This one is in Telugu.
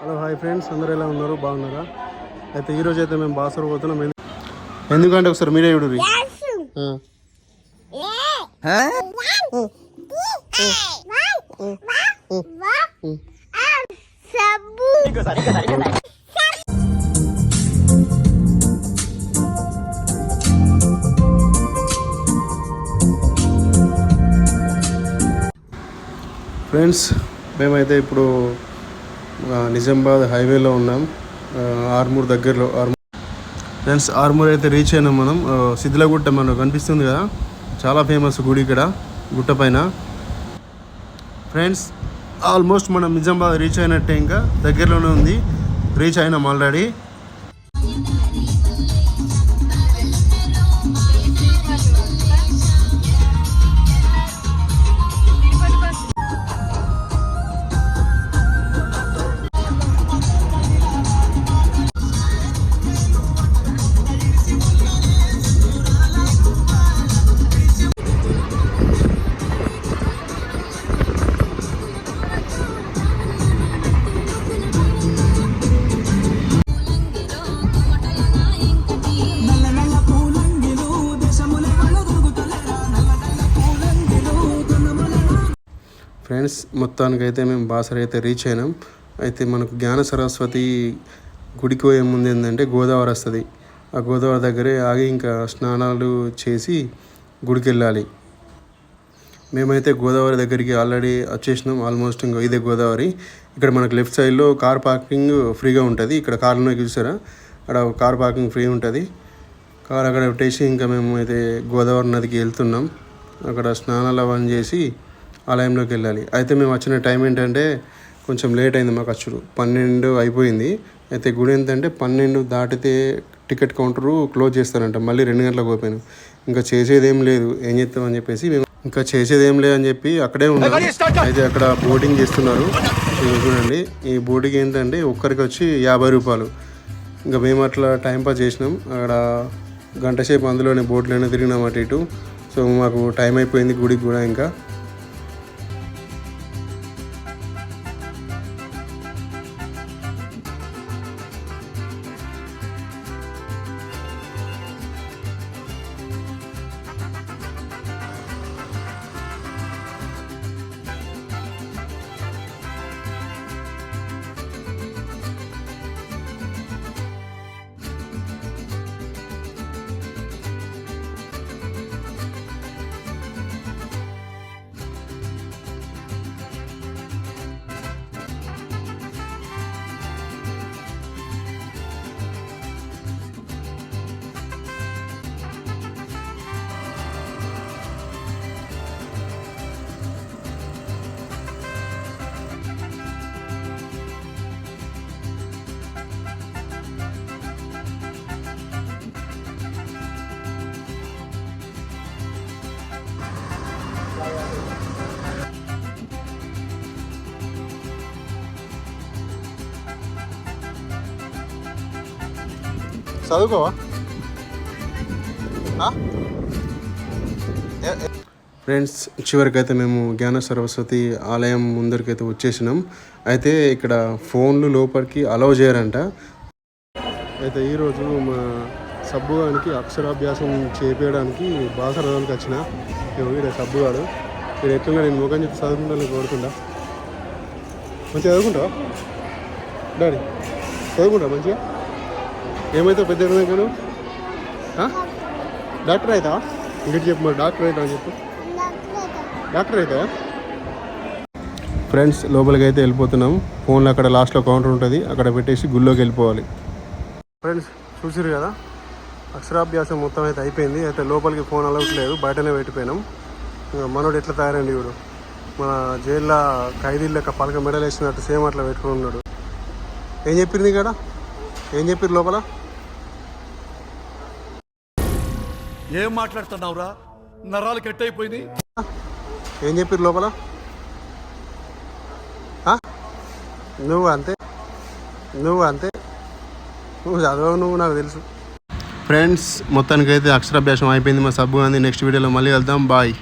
Hello hi friends. అందరూ ఎలా ఉన్నారు? బాగున్నారా? అయితే ఈరోజు అయితే మేము బాసర పోతున్నాం. ఎందు- ఎందుకంటే ఒకసారి మీరే చూడు ఫ్రెండ్స్ మేమైతే ఇప్పుడు నిజామాబాద్ హైవేలో ఉన్నాం. ఆర్మూర్ దగ్గరలో ఆర్మూర్. ఫ్రెండ్స్ ఆర్మూర్ అయితే రీచ్ అయినాం మనం. ఆ, మనకు కనిపిస్తుంది కదా? చాలా ఫేమస్ గుడి ఇక్కడ గుట్ట పైన. ఫ్రెండ్స్ ఆల్మోస్ట్ మనం నిజామాబాద్ రీచ్ అయినట్టే ఇంకా. దగ్గరలోనే ఉంది. రీచ్ అయినాం ఆల్రెడీ ఫ్రెండ్స్ మొత్తానికైతే మేము బాసర అయితే రీచ్ అయినాం. అయితే మనకు జ్ఞాన సరస్వతి గుడికి పోయే ముందు ఏంటంటే గోదావరి వస్తుంది. ఆ గోదావరి దగ్గరే ఆగి ఇంకా స్నానాలు చేసి గుడికి వెళ్ళాలి మేమైతే గోదావరి దగ్గరికి ఆల్రెడీ వచ్చేసినాం. ఆల్మోస్ట్ ఇంకా ఇదే గోదావరి. ఇక్కడ మనకు లెఫ్ట్ సైడ్లో కార్ పార్కింగ్ ఫ్రీగా ఉంటుంది. ఇక్కడ కార్లో చూసారా? అక్కడ కార్ పార్కింగ్ ఫ్రీ ఉంటుంది. కార్ అక్కడ పెట్టేసి ఇంకా మేము అయితే గోదావరి నదికి వెళ్తున్నాం. అక్కడ స్నానాలు అవన్నీ చేసి ఆలయంలోకి వెళ్ళాలి. అయితే మేము వచ్చిన టైం ఏంటంటే కొంచెం లేట్ అయింది మాకు అచ్చుడు పన్నెండు అయిపోయింది. అయితే గుడి ఏంటంటే పన్నెండు దాటితే టికెట్ కౌంటరు క్లోజ్ చేస్తారంట. మళ్ళీ రెండు గంటలకు ఓపెన్. ఇంకా చేసేదేం లేదు. ఏం చేస్తామని చెప్పేసి మేము ఇంకా చేసేదేం లేదు అని చెప్పి అక్కడే ఉన్నాం. అయితే అక్కడ బోటింగ్ చేస్తున్నారు. చూడండి. ఈ బోటింగ్ ఏంటంటే ఒక్కరికి వచ్చి యాభై రూపాయలు. ఇంకా మేము అట్లా టైం పాస్ చేసినాం. అక్కడ గంట సేపు అందులోనే బోట్లోనే తిరిగినాం అటు ఇటు. సో మాకు టైం అయిపోయింది గుడికి కూడా ఇంకా. చదువుకోవా? ఫ్రెండ్స్ చివరికైతే మేము జ్ఞాన సరస్వతి ఆలయం ముందరికైతే వచ్చేసినాం. అయితే ఇక్కడ ఫోన్లు లోపలికి అలౌ చేయరంట. అయితే ఈరోజు మా సబ్బుగానికి అక్షరాభ్యాసం చేపించడానికి బాసరడానికి వచ్చిన. వీడ సబ్బుగాడు వీడు ఎట్లున్నా నేను ముఖం చెప్పి చదువుకుంటా కోరుకుంటా. మంచిగా చదువుకుంటావా? డాడీ చదువుకుంటా మంచిగా? ఏమైతే పెద్ద ఎక్కడ డాక్టర్ అవుతా ఇంకటి చెప్పు మరి డాక్టర్ అవుతా అని చెప్పు. డాక్టర్ అవుతా ఫ్రెండ్స్ లోపలికి అయితే వెళ్ళిపోతున్నాం ఫోన్లో అక్కడ లాస్ట్లో కౌంటర్ ఉంటుంది. అక్కడ పెట్టేసి గుళ్ళోకి వెళ్ళిపోవాలి. ఫ్రెండ్స్ చూసారు కదా? అక్షరాభ్యాసం మొత్తం అయితే అయిపోయింది. అయితే లోపలికి ఫోన్ అలౌట్ లేదు. బయటనే పెట్టిపోయినాం. ఇంకా మనోడు ఎట్లా తయారండి ఇప్పుడు మన జైల్లో ఖైదీలు లెక్క పలక మెడల్ వేసినట్టు సేమ్ అట్లా పెట్టుకుని ఉన్నాడు. ఏం చెప్పింది ఇక్కడ ఏం చెప్పారు లోపల? ఏం మాట్లాడుతున్నావురా? నరాలు కట్ అయిపోయింది ఏం చెప్పారు లోపల? నువ్వు అంతే. నువ్వు అంతే. నువ్వు చదవవు నువ్వు నాకు తెలుసు. ఫ్రెండ్స్ మొత్తానికైతే అక్షరాభ్యాసం అయిపోయింది మా సబ్బు అంది నెక్స్ట్ వీడియోలో మళ్ళీ వెళ్దాం. బాయ్